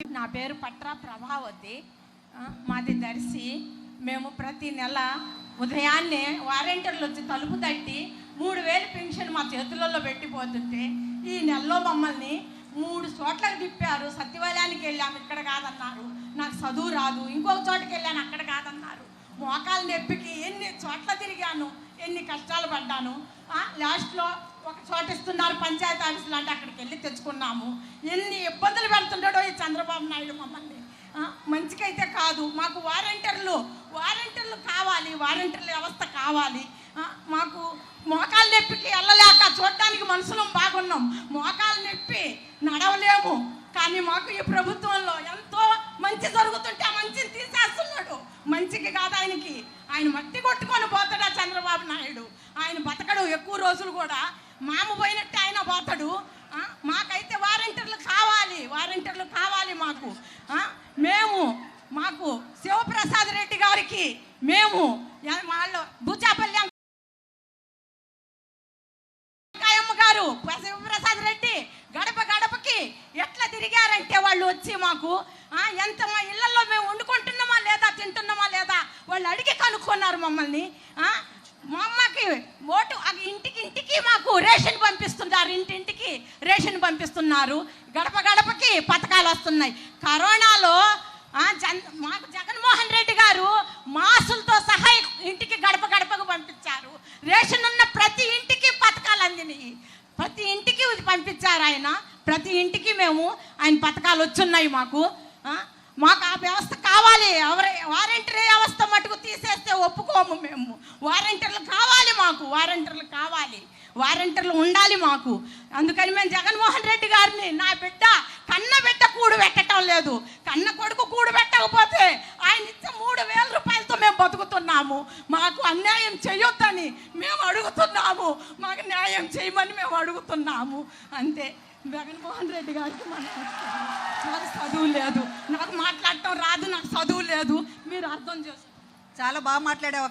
నా పేరు పట్రా ప్రభావతి. మాది దర్శి. మేము ప్రతి నెల ఉదయాన్నే వారంటీర్లు వచ్చి తలుపు తట్టి మూడు వేలు పెన్షన్ మా చేతులలో పెట్టిపోతుంటే ఈ నెలలో మమ్మల్ని మూడు చోట్లకు తిప్పారు. సత్యవాలయానికి వెళ్ళాము ఇక్కడ కాదన్నారు. నాకు చదువు రాదు. ఇంకొక చోటకి వెళ్ళాను అక్కడ కాదన్నారు. మోకాలు నొప్పికి ఎన్ని చోట్ల తిరిగాను. ఎన్ని కష్టాలు పడ్డాను. లాస్ట్లో ఒక చోట ఇస్తున్నారు పంచాయతీ ఆఫీసులు అంటే అక్కడికి వెళ్ళి తెచ్చుకున్నాము. ఎన్ని ఇబ్బందులు పెడుతుంటాడో ఈ చంద్రబాబు నాయుడు మమ్మల్ని. మంచికైతే కాదు. మాకు వారంటీర్లు వారంటీర్లు కావాలి వారంటీర్ల వ్యవస్థ కావాలి. మాకు మోకాలు నొప్పికి వెళ్ళలేక చూడడానికి మనుషులు బాగున్నాం. మోకాలు నొప్పి నడవలేము. కానీ మాకు ఈ ప్రభుత్వంలో ఎంతో మంచి జరుగుతుంటే ఆ మంచిని తీసేస్తున్నాడు. మంచికి కాదు ఆయనకి. ఆయన మట్టి కొట్టుకొని పోతాడా చంద్రబాబు నాయుడు? ఆయన బతకడు ఎక్కువ రోజులు కూడా. మామ పోయినట్టే ఆయన పోతాడు. మాకైతే వారంటీర్లు కావాలి. వారంటీర్లు కావాలి మాకు. మేము మాకు శివప్రసాద్ రెడ్డి గారికి మేము వాళ్ళు భూచాపల్లి గారు శివప్రసాద్ రెడ్డి గడప గడపకి ఎట్లా తిరిగారంటే వాళ్ళు వచ్చి మాకు ఎంత మా ఇళ్ళలో మేము వండుకో వాళ్ళు అడిగి కనుక్కున్నారు మమ్మల్ని మా అమ్మకి ఓటు ఇంటికి ఇంటికి మాకు రేషన్ పంపిస్తున్నారు ఇంటింటికి రేషన్ పంపిస్తున్నారు. గడప గడపకి పథకాలు వస్తున్నాయి. కరోనాలో జన్ మాకు జగన్మోహన్ రెడ్డి గారు మాసులతో సహా ఇంటికి గడప గడపకు పంపించారు. రేషన్ ఉన్న ప్రతి ఇంటికి పథకాలు అందినాయి. ప్రతి ఇంటికి పంపించారు ఆయన. ప్రతి ఇంటికి మేము ఆయన పథకాలు వచ్చున్నాయి మాకు మాకు ఆ వ్యవస్థ కావాలి. ఎవరి వారంటరీ వ్యవస్థ మటుకు తీసేస్తే ఒప్పుకోము మేము. వారంటీర్లు కావాలి మాకు వారంటీర్లు కావాలి. వారంటీర్లు ఉండాలి మాకు. అందుకని మేము జగన్మోహన్ రెడ్డి గారిని నా బిడ్డ కన్న బిడ్డ కూడు పెట్టడం లేదు. కన్న కొడుకు కూడు పెట్టకపోతే ఆయన ఇచ్చే మూడు వేల రూపాయలతో మేము బతుకుతున్నాము. మాకు అన్యాయం చేయొద్దని మేము అడుగుతున్నాము. మాకు న్యాయం చేయమని మేము అడుగుతున్నాము. అంతే. జగన్మోహన్ రెడ్డి గారికి నాకు చదువు లేదు. నాకు మాట్లాడటం రాదు నాకు చదువు లేదు. మీరు అర్థం చేసుకో చాలా బాగా మాట్లాడావు